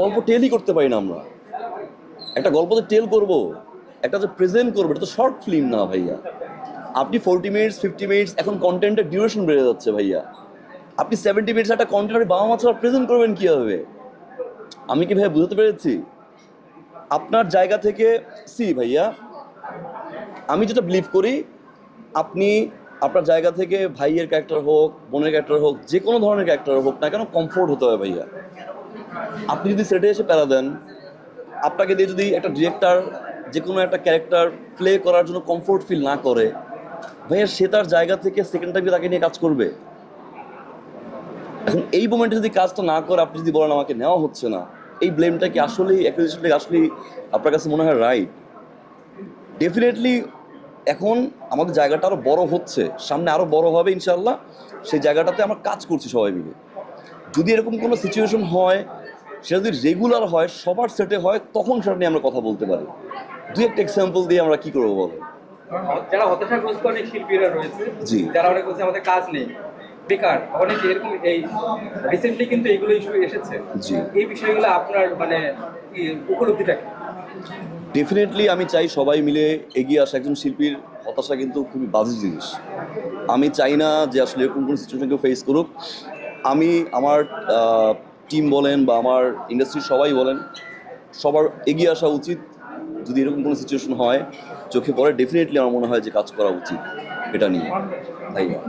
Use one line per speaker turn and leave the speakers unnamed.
গল্প টেলই করতে পারি না আমরা। একটা গল্প তো টেল করব, একটা যে প্রেজেন্ট করব, এটা তো শর্ট ফিল্ম না ভাইয়া। আপনি ফোরটি মিনিটস ফিফটি মিনিটস এখন কন্টেন্টের ডিউরেশন বেড়ে যাচ্ছে ভাইয়া। আপনি সেভেন্টি মিনিটস একটা কন্টেন্ট আপনি বাবা মা ছাড়া প্রেজেন্ট করবেন কীভাবে? আমি কি ভাইয়া বুঝতে পেরেছি? আপনার জায়গা থেকে সি ভাইয়া, আমি যেটা বিলিভ করি, আপনি আপনার জায়গা থেকে ভাইয়ের ক্যারেক্টার হোক, বোনের ক্যারেক্টার হোক, যে কোনো ধরনের ক্যারেক্টার হোক না কেন কমফোর্ট হতে হবে ভাইয়া। আপনি যদি সেটে এসে প্যারা দেন, আপনাকে দিয়ে যদি একটা ডিরেক্টর যে কোনো একটা ক্যারেক্টার প্লে করার জন্য কমফোর্ট ফিল না করে, ভাইয়া সে তার জায়গা থেকে সেকেন্ড টাইমে তাকে নিয়ে কাজ করবে। এখন এই মোমেন্টে যদি কাজটা না করে, আপনি যদি বলেন আমাকে নেওয়া হচ্ছে না, এই ব্লেমটা কি আসলেই অ্যাকুইজিশনটা আসলেই আপনার কাছে মনে হয় রাইট ডেফিনেটলি এখন আমাদের জায়গাটা আরও বড় হচ্ছে, সামনে আরও বড় হবে ইনশাল্লাহ সেই জায়গাটাতে আমরা কাজ করছি সবাই মিলে। যদি এরকম কোনো সিচুয়েশন হয় সেটা যদি রেগুলার হয় সবার সেটে হয় তখন সেটা নিয়ে আমরা কথা বলতে পারি। দুই একটা এক্সাম্পল দিয়ে আমরা কি করব বলো
যারা হতাশাগ্রস্ত অনেক শিল্পীরা রয়েছে
জি।
যারা অনেক বলছে আমাদের কাজ নেই। বেকার অনেক এরকম এই রিসেন্টলি কিন্তু এগুলো ইস্যু এসেছে।
জি।
এই বিষয়গুলো আপনার মানে উপলব্ধিটা কি?
ডেফিনেটলি আমি চাই সবাই মিলে এগিয়ে আসা একজন শিল্পীর হতাশা কিন্তু খুবই বাজে জিনিস। আমি চাই না যে আসলে এরকম কোনো সিচুয়েশন কেউ ফেস করুক। আমি আমার টিম বলেন বা আমার ইন্ডাস্ট্রির সবাই বলেন, সবার এগিয়ে আসা উচিত যদি এরকম কোনো সিচুয়েশন হয়, চোখে পড়ে ডেফিনেটলি আমার মনে হয় যে কাজ করা উচিত এটা নিয়ে। ভাইয়া।